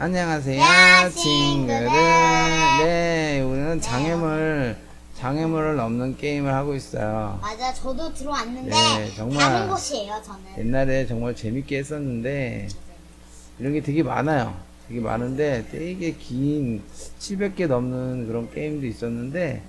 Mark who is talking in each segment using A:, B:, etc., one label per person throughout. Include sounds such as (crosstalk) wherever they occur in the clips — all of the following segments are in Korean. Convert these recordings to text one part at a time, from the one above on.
A: 안녕하세요,
B: 야,
A: 친구들.
B: 친구들.
A: 네, 오늘은 장애물, 장애물을 넘는 게임을 하고 있어요.
B: 맞아, 저도 들어왔는데
A: 네, 정말.
B: 다른 곳이에요, 저는.
A: 옛날에 정말 재밌게 했었는데, 이런 게 되게 많아요. 되게 많은데, 되게 긴 700개 넘는 그런 게임도 있었는데,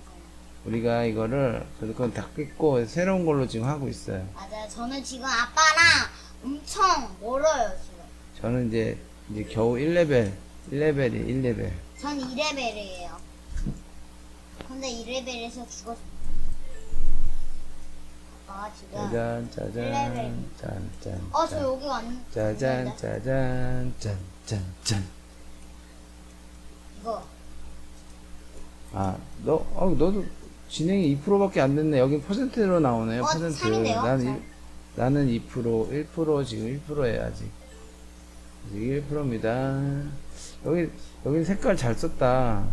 A: 우리가 이거를, 그래도 그건 다 깼고, 새로운 걸로 지금 하고 있어요.
B: 맞아, 저는 지금 아빠랑 엄청 멀어요, 지금.
A: 저는 이제, 이제 겨우 1레벨, 1레벨이 1레벨.
B: 전 2레벨이에요. 근데 2레벨에서 죽었어. 아빠가 지금.
A: 짜잔, 짜잔,
B: 일레벨.
A: 짠, 짠.
B: 어, 저
A: 짠.
B: 여기 왔
A: 짜잔 짜잔 짠짠 짠.
B: 이거.
A: 아, 너, 어, 너도 진행이 2%밖에 안 됐네. 여기 퍼센트로 나오네요.
B: 어,
A: 퍼센트.
B: 삼인데요?
A: 나는
B: 저.
A: 일- 나는 2%, 1% 지금 1%예요 아직. 아직 1%입니다. 여기 여기 색깔 잘 썼다.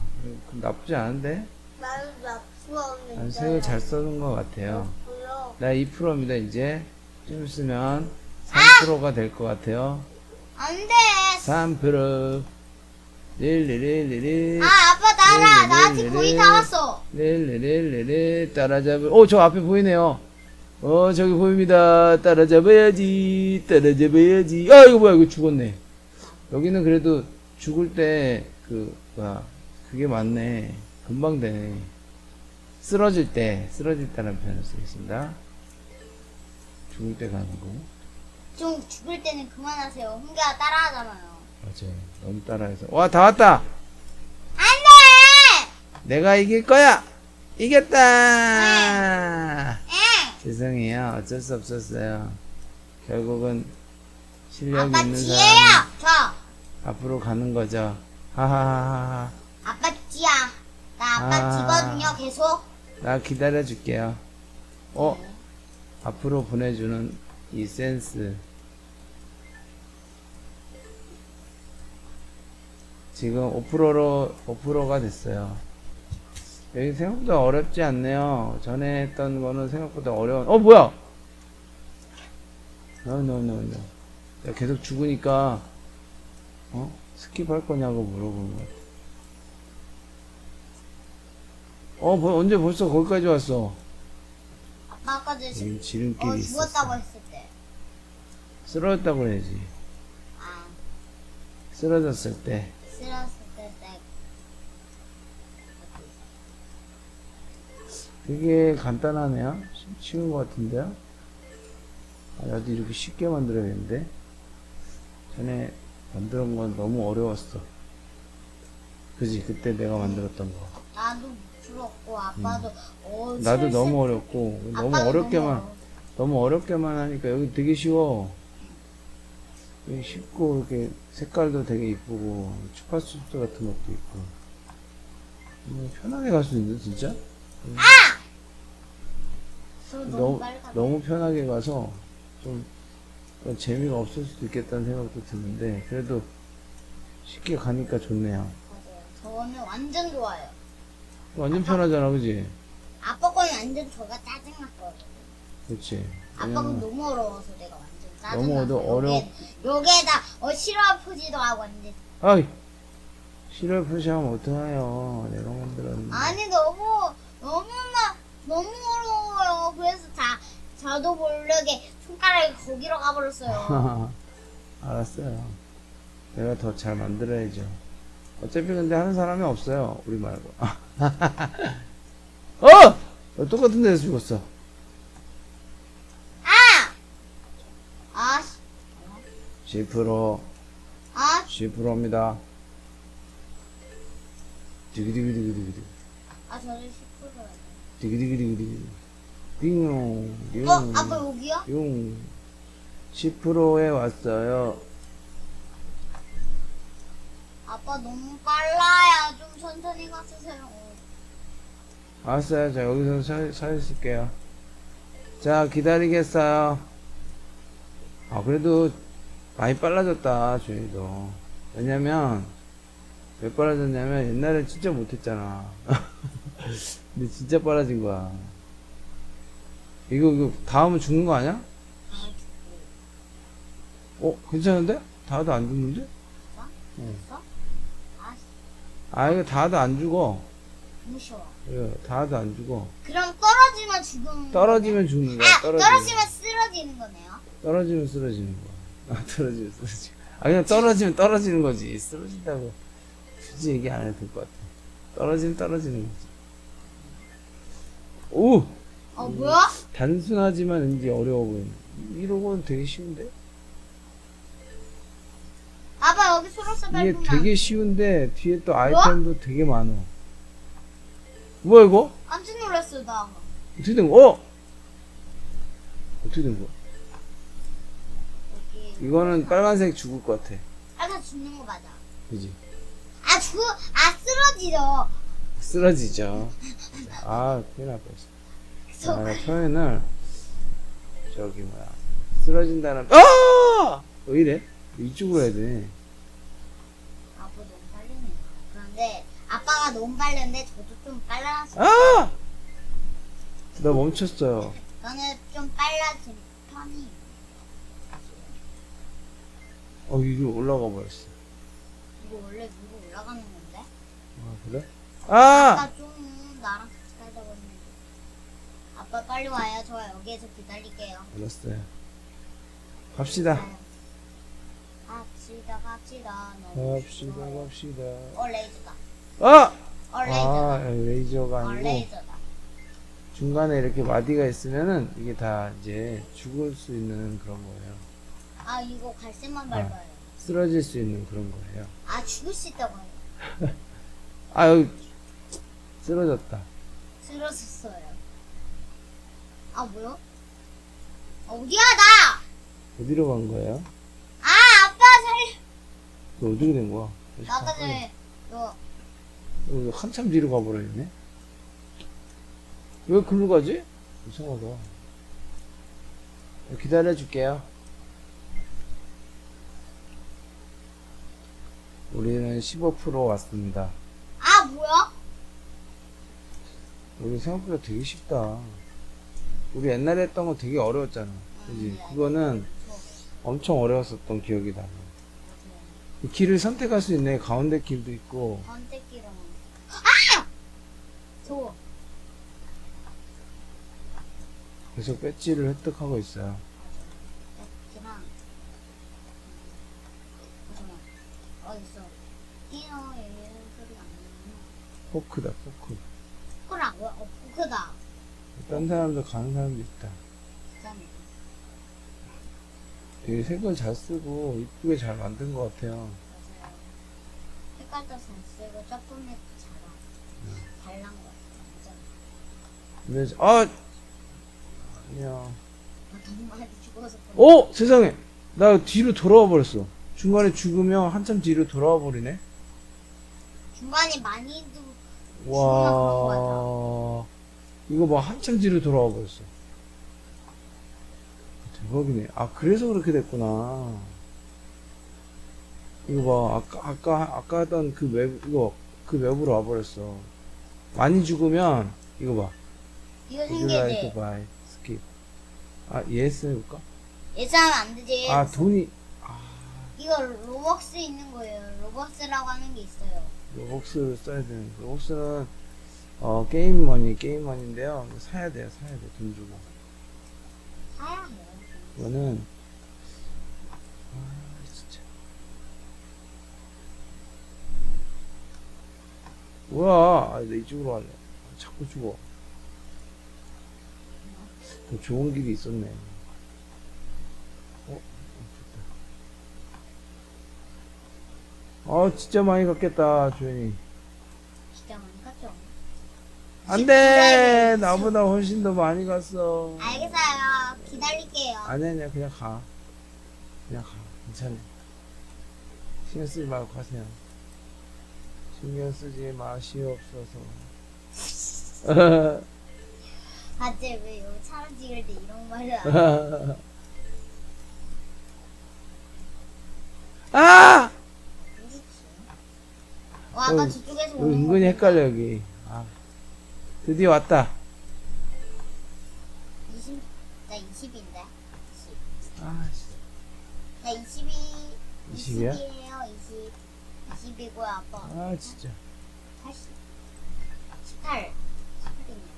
A: 나쁘지 않은데?
B: 나는 나쁘었는데.
A: 난 색을 잘 써는 것 같아요.
B: 보여.
A: 나 2%입니다 이제. 좀 있으면 3%가 될 것 같아요.
B: 안 돼!
A: 3% 릴리릴리리
B: 아, 아빠 따라! 나 아직
A: 릴리릴리리.
B: 거의 다 왔어!
A: 릴리릴리리 따라잡을 오 저 앞에 보이네요 어 저기 보입니다 따라잡아야지 따라잡아야지 아 이거 뭐야 이거 죽었네 여기는 그래도 죽을 때 그 뭐야 그게 맞네 금방 되네 쓰러질 때 쓰러질 때라는 표현을 쓰겠습니다 죽을 때 가는
B: 거좀 죽을 때는 그만하세요. 흥겨가 따라하잖아요.
A: 맞아요 너무 따라해서 와 다 왔다
B: 안 돼!
A: 내가 이길 거야! 이겼다!
B: 응!
A: 죄송해요. 어쩔 수 없었어요. 결국은 실력
B: 아빠
A: 있는
B: 지혜야!
A: 사람이
B: 저!
A: 앞으로 가는 거죠. 하하하하.
B: 아빠 지야. 나 아빠
A: 아.
B: 지거든요, 계속.
A: 나 기다려 줄게요. 어? 앞으로 보내주는 이 센스. 지금 5%로, 5%가 됐어요. 여기 생각보다 어렵지 않네요. 전에 했던 거는 생각보다 어려운, 어, 뭐야! no, no, no, no. 내가 계속 죽으니까, 어? 스킵할 거냐고 물어보는 거 같아. 어, 벌- 언제 벌써 거기까지 왔어?
B: 아빠 아까 전에
A: 지금 지름길이
B: 어. 죽었다고 했을 때.
A: 쓰러졌다고 그래야지.
B: 아,
A: 쓰러졌을 때.
B: 쓰러졌을 때. 때.
A: 되게 간단하네요. 쉬- 쉬운 것 같은데요? 아, 나도 이렇게 쉽게 만들어야겠는데? 전에 만들었던 건 너무 어려웠어. 그지? 그때 내가 만들었던 거.
B: 나도 죽었고, 아빠도, 어,
A: 음. 나도
B: 슬슬-
A: 너무 어렵고, 너무
B: 아빠도
A: 어렵게만,
B: 너무.
A: 너무 어렵게만 하니까 여기 되게 쉬워. 여기 쉽고, 이렇게 색깔도 되게 이쁘고, 주파수 같은 것도 있고. 음, 편하게 갈 수 있는데, 진짜?
B: 저 너무
A: 너무. 너무 편하게 가서 좀 재미가 없을 수도 있겠다는 생각도 드는데, 그래도 쉽게 가니까 좋네요.
B: 맞아요. 저는 완전 좋아요.
A: 완전 편하잖아, 그지?
B: 아빠 거는 완전 저가 짜증났거든.
A: 그렇지.
B: 아빠가
A: 왜냐면
B: 너무 어려워서 내가 완전 짜증났어.
A: 너무 어려- 어려-
B: 여기에다 어 싫어 포지도 하고 완전
A: 아이! 실을 표시하면 어떡해요. 내가 만들었는데.
B: 아니 너무 너무나 너무 어려워 요. 그래서 자 저도 모르게 손가락이 거기로 가버렸어요. (laughs)
A: 알았어요. 내가 더 잘 만들어야죠. 어차피 근데 하는 사람이 없어요. 우리 말고. (laughs) 어! 어, 똑같은 데서 죽었어.
B: 아! 아, 씨.
A: 10%,
B: 아,
A: 10%입니다. 디기디기디기디기.
B: 아 저는 10%요.
A: 디기디기디기디. 빙용, 용,
B: 어, 아빠 여기요?
A: 용. 10%에 왔어요.
B: 아빠 너무 빨라요. 좀 천천히 가주세요.
A: 알았어요. 자, 여기서 서, 서 있을게요. 자, 기다리겠어요. 아, 그래도 많이 빨라졌다, 주희도. 왜냐면, 왜 빨라졌냐면, 옛날에 진짜 못했잖아. (laughs) 근데 진짜 빨라진 거야. 이거, 이거, 다음은 죽는 거 아니야?
B: 아,
A: 어, 괜찮은데? 다도 안 죽는데?
B: 아,
A: 아 이거 닿아도 안 죽어
B: 너무 쉬워.
A: 이거 닿아도 안 죽어
B: 그럼 떨어지면 죽음.
A: 떨어지면 죽는 거야
B: 아,
A: 떨어지면
B: 떨어지면 쓰러지는 거네요.
A: 떨어지면 쓰러지는 거야 아 떨어지면 쓰러지 아 그냥 떨어지면 떨어지는 거지 쓰러진다고 굳이 얘기 안 해도 될 것 같아 떨어지면 떨어지는 거지 오
B: 어, 뭐야?
A: 단순하지만 왠지 어려워 보이네 이러고는 되게 쉬운데
B: 아빠 여기 초록색
A: 이게
B: 밟으면
A: 되게 쉬운데 뒤에 또 아이템도 되게 많아 뭐야 이거?
B: 깜짝 놀랐어 나.
A: 어떻게 된 거? 어? 어떻게 된 거야?
B: 여기.
A: 이거는 빨간색 죽을 것 같아
B: 아까 죽는 거 맞아.
A: 그지?
B: 아 죽, 아 쓰러지죠.
A: 쓰러지죠 아 큰일 날 뻔했어 아, 나 표현을 저기 뭐야 쓰러진다는 아! 왜 이래? 이쪽으로 해야 돼
B: 아빠 너무 빨리네. 그런데 아빠가 너무 빨랐는데 저도 좀 빨라서
A: 아! 나 멈췄어요
B: 저는 좀 빨라진 편이.
A: 어 위로 올라가 버렸어
B: 이거 원래 위로 올라가는 건데?
A: 아 그래? 아!
B: 아빠 좀 나랑. 아빠 빨리 와요. 저 여기에서 기다릴게요.
A: 알았어요 갑시다
B: 가요. 갑시다 갑시다. 너무
A: 갑시다
B: 좋아요.
A: 갑시다
B: 어 레이저다.
A: 아! 어아
B: 레이저다.
A: 레이저가
B: 어
A: 아니고
B: 레이저다.
A: 중간에 이렇게 마디가 있으면은 이게 다 이제 죽을 수 있는 그런 거예요
B: 아 이거 갈색만 밟아요.
A: 쓰러질 수 있는 그런 거예요
B: 아 죽을 수 있다고 해요. (laughs)
A: 아 여기 쓰러졌다
B: 쓰러졌어요. 아 뭐야? 어디야 나?
A: 어디로 간 거예요?
B: 아 아빠 살.
A: 너 어떻게 된 거야?
B: 나 아까 전에 너
A: 어, 한참 뒤로 가버렸네. 왜 글로 가지? 이상하다. 기다려줄게요. 우리는 15% 왔습니다.
B: 아 뭐야?
A: 우리 생각보다 되게 쉽다. 우리 옛날에 했던 거 되게 어려웠잖아. 그지? 그거는 엄청 어려웠었던 기억이 나. 이 길을 선택할 수 있네. 가운데 길도 있고.
B: 번째끼로 아! 저
A: 계속 배지를 획득하고 있어요.
B: 배지랑 잠깐만 어딨어? 띠어 얘는 소리가 안 나네.
A: 포크다, 포크.
B: 포크라? 어 포크다.
A: 딴 사람도 가는 사람도 있다. 되게 색을 잘 쓰고 이쁘게 잘 만든 것 같아요.
B: 맞아요. 색깔도 잘 쓰고 조금만 잘하. 잘난 거 같아. 진짜.
A: 근데 저- 아 아니야.
B: 그래.
A: 어 세상에 나 뒤로 돌아와 버렸어. 중간에 죽으면 한참 뒤로 돌아와 버리네.
B: 중간에 많이도
A: 와 이거 봐 한참 뒤로 돌아와 버렸어. 대박이네. 아 그래서 그렇게 됐구나. 이거 봐 아까 아까 아까 하던 그맵 이거 그 맵으로 와 버렸어. 많이 죽으면 이거 봐.
B: 이거
A: to
B: 생기지.
A: buy? skip. 아, yes 해볼까?
B: 예상하면 안 되지.
A: 아, 돈이,
B: 이거 로벅스 있는 거예요. 로벅스라고 하는 게 있어요.
A: 로벅스를 써야 되는, 로벅스는, 어, 게임 머니, 게임 머니인데요. 이거 사야 돼요, 사야 돼, 돈 주고. 이거는, 아, 진짜. 뭐야, 아, 나 이쪽으로. 아, 자꾸 죽어. 더 좋은 길이 있었네. 어? 좋다. 아, 진짜 많이 갔겠다, 주연이.
B: 진짜 많이 갔죠.
A: 안 돼! 나보다 훨씬 더 많이 갔어.
B: 알겠어요. 기다릴게요.
A: 아니, 아니야, 그냥 가. 그냥 가. 괜찮아. 신경 쓰지 말고 가세요. 신경 쓰지 마시옵소서. (laughs)
B: 아재 왜 여기 차를 찍을 때 이런 말을 안 해? (laughs)
A: 아!
B: 그렇지. 어, 아까
A: 어,
B: 저쪽에서 오는 거.
A: 은근히 헷갈려, 여기. 아. 드디어 왔다.
B: 20, 나 20인데. 20.
A: 아, 씨.
B: 나 22.
A: 20이야?
B: 20이에요, 20. 20이고요, 아빠.
A: 아 진짜
B: 80. 18. 18이네요.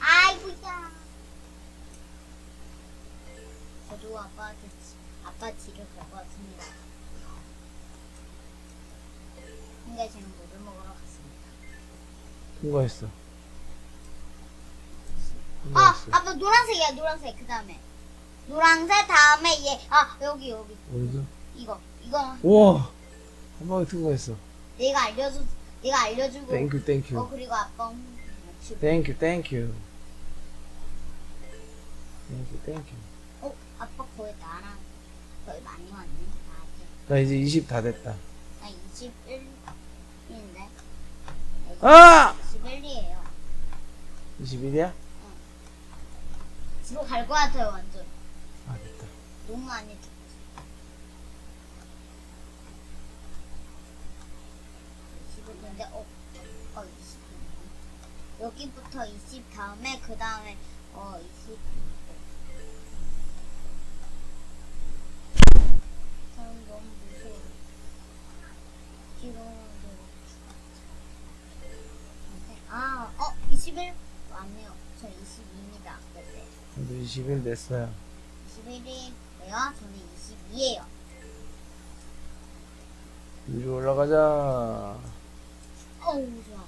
B: 아이고야. 저도 아빠한테, 지- 아빠 뒤를 갈것 같습니다. 근데 지금 물을 먹으러 갔습니다.
A: 통과했어
B: 아,
A: 통과했어
B: 아빠 노란색이야, 노란색. 그 다음에. 노란색 다음에 얘, 아, 여기, 여기.
A: 어디서?
B: 이거, 이거.
A: 우와 한 방에 통과했어
B: 내가 알려줘, 내가 알려주고.
A: 땡큐
B: 어,
A: 땡큐
B: 그리고 아빠.
A: 땡큐 땡큐 땡큐 땡큐
B: 어, 아빠 거의 나랑 거의 많이 왔네. 나
A: 이제 20 다 됐다
B: 나 21인데.
A: 아!
B: 21이에요.
A: 21이야?
B: 집에 갈것 같아요, 완전.
A: 아 됐다
B: 너무 많이 듣고. 20인데, 어, 어, 20. 여기부터 20 다음에, 그 다음에, 어, 20. 저는 너무 무서워. 지금, 아, 어, 21? 맞네요. 저 22입니다. 그때.
A: 저도 20일 됐어요
B: 21이에요. 저는 22예요.
A: 위로 올라가자
B: 어우, 좋아.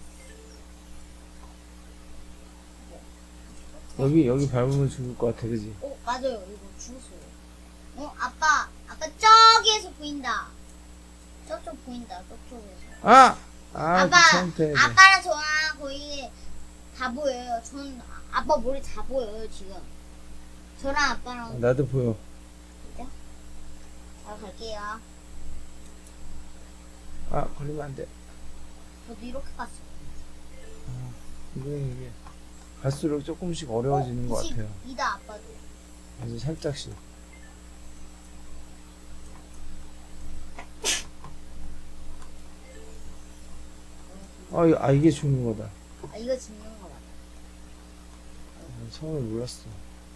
A: 여기 여기 밟으면 죽을 것 같아 그지?
B: 어, 맞아요. 이거 죽었어요. 어, 아빠. 아빠 저기에서 보인다. 저쪽 보인다. 저쪽에서.
A: 아! 아돼
B: 아빠랑 저랑 거의 다 보여요. 전 아빠 머리 다 보여요, 지금. 저랑 아빠랑
A: 나도 보여
B: 잘 갈게요.
A: 아 걸리면 안 돼
B: 저도 이렇게 갔어요.
A: 이게 이게 갈수록 조금씩 어려워지는 것 같아요
B: 22다, 아빠도.
A: 아주 살짝씩 아, 이- 아 이게 죽는 거다
B: 아, 이거. 아,
A: 처음에 몰랐어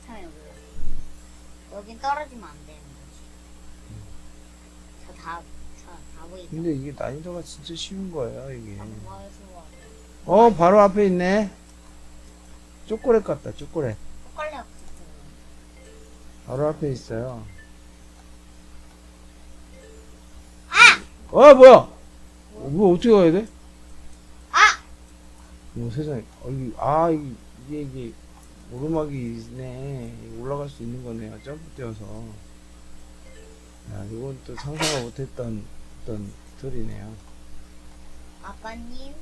B: 참여 몰라. 여긴 떨어지면 안 되는 거지. 저 다, 저다 보이죠?
A: 근데 이게 난이도가 진짜 쉬운 거예요 이게
B: 안 보여서
A: 어 바로 앞에 있네 초콜릿 같다 초콜릿
B: 헷갈려 같았어요.
A: 바로 앞에 있어요 아! 뭐야 어, 뭐 어떻게 가야 돼?
B: 아!
A: 뭐 세상에 어, 이- 아 이- 이게 이게 오르막이 있네 올라갈 수 있는 거네요. 점프 뛰어서. 야 이건 또 상상을 못했던 어떤 스토리네요.
B: 아빠님,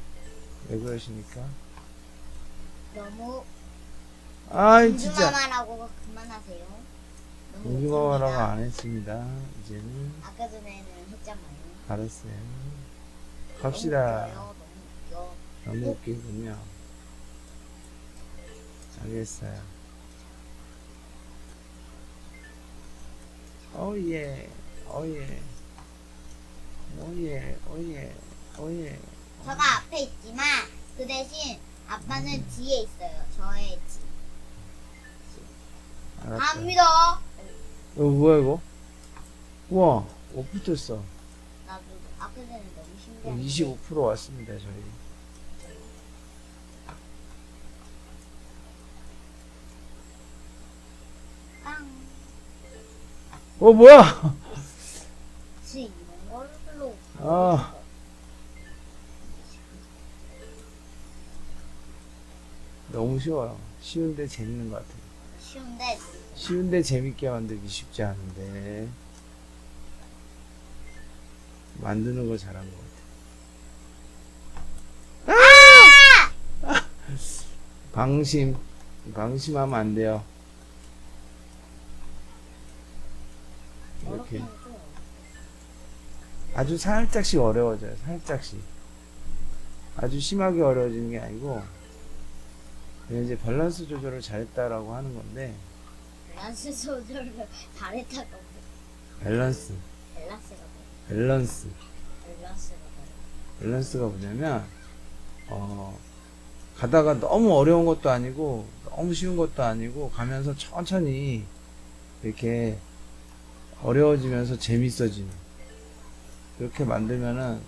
A: 왜 그러십니까?
B: 너무
A: 아이 진짜.
B: 궁금하라고 그만하세요. 너무 웃깁니다.
A: 안 했습니다. 이제는.
B: 아까 전에는 했잖아요.
A: 알았어요.
B: 너무
A: 갑시다.
B: 웃겨요, 너무 웃겨.
A: 너무 웃기군요 알겠어요 오예 오예 오예 오예 오예
B: 저가 앞에 있지만 그 대신 아빠는 뒤에 있어요. 저의 뒤.
A: 알았어요
B: 갑니다.
A: 이거 뭐야 이거 우와 뭐 붙었어
B: 나도 아까 전에 너무 신기한.
A: 25% 왔습니다 저희 어 뭐야
B: 지 이런 걸로.
A: 아. 너무 쉬워요 쉬운데 재밌는 것 같아요
B: 쉬운데
A: 쉬운데 재밌게 만들기 쉽지 않은데 만드는 거 잘한 것 같아. 아! 방심 방심하면 안 돼요. 이렇게
B: 어렵게 하죠.
A: 아주 살짝씩 어려워져요. 살짝씩 아주 심하게 어려워지는 게 아니고 이제 밸런스 조절을 잘했다라고 하는 건데
B: 밸런스 조절을 잘했다고.
A: 밸런스
B: 밸런스가 뭐?
A: 밸런스
B: 밸런스가 뭐?
A: 밸런스가 뭐냐면 어 가다가 너무 어려운 것도 아니고 너무 쉬운 것도 아니고 가면서 천천히 이렇게 어려워지면서 재밌어지는 그렇게 만들면은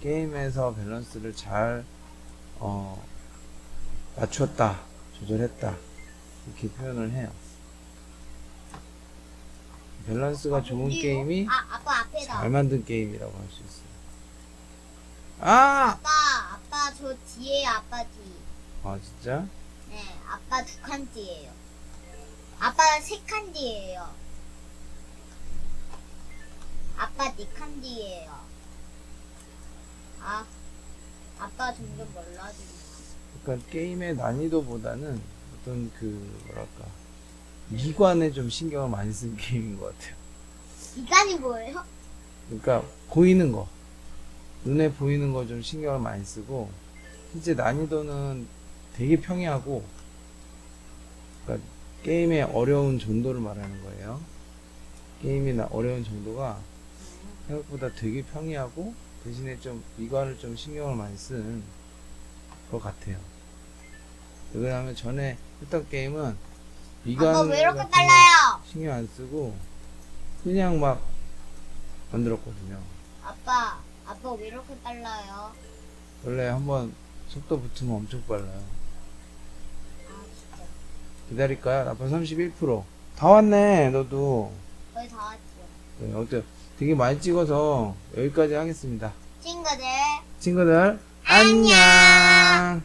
A: 게임에서 밸런스를 잘 어, 맞췄다, 조절했다 이렇게 표현을 해요. 밸런스가 좋은 게임이
B: 아.
A: 잘 만든 게임이라고 할 수 있어요. 아!
B: 아빠 아빠 저 뒤에 아빠 뒤.
A: 아 진짜?
B: 네 아빠 두 칸 뒤에요. 아빠 세 칸 뒤에요. 아빠 네칸 뒤에요. 아 아빠 점점 멀어지네.
A: 그러니까 게임의 난이도보다는 어떤 그 뭐랄까 미관에 좀 신경을 많이 쓴 (laughs) 게임인 것 같아요.
B: 이간이 뭐예요?
A: 그러니까 보이는 거 눈에 보이는 거 좀 신경을 많이 쓰고 실제 난이도는 되게 평이하고 그러니까 게임의 어려운 정도를 말하는 거예요. 게임이 나- 어려운 정도가 생각보다 되게 평이하고 대신에 좀 미관을 좀 신경을 많이 쓴 것 같아요. 왜냐하면 전에 했던 게임은 미관
B: 왜 이렇게 빨라요?
A: 신경 안 쓰고 그냥 막 만들었거든요.
B: 아빠 아빠 왜 이렇게 빨라요?
A: 원래 한번 속도 붙으면 엄청 빨라요.
B: 아 진짜
A: 기다릴까요? 아빠 31%. 다 왔네, 너도.
B: 거의 다 왔죠.
A: 네, 어때? 되게 많이 찍어서 여기까지 하겠습니다.
B: 친구들
A: 친구들, 안녕!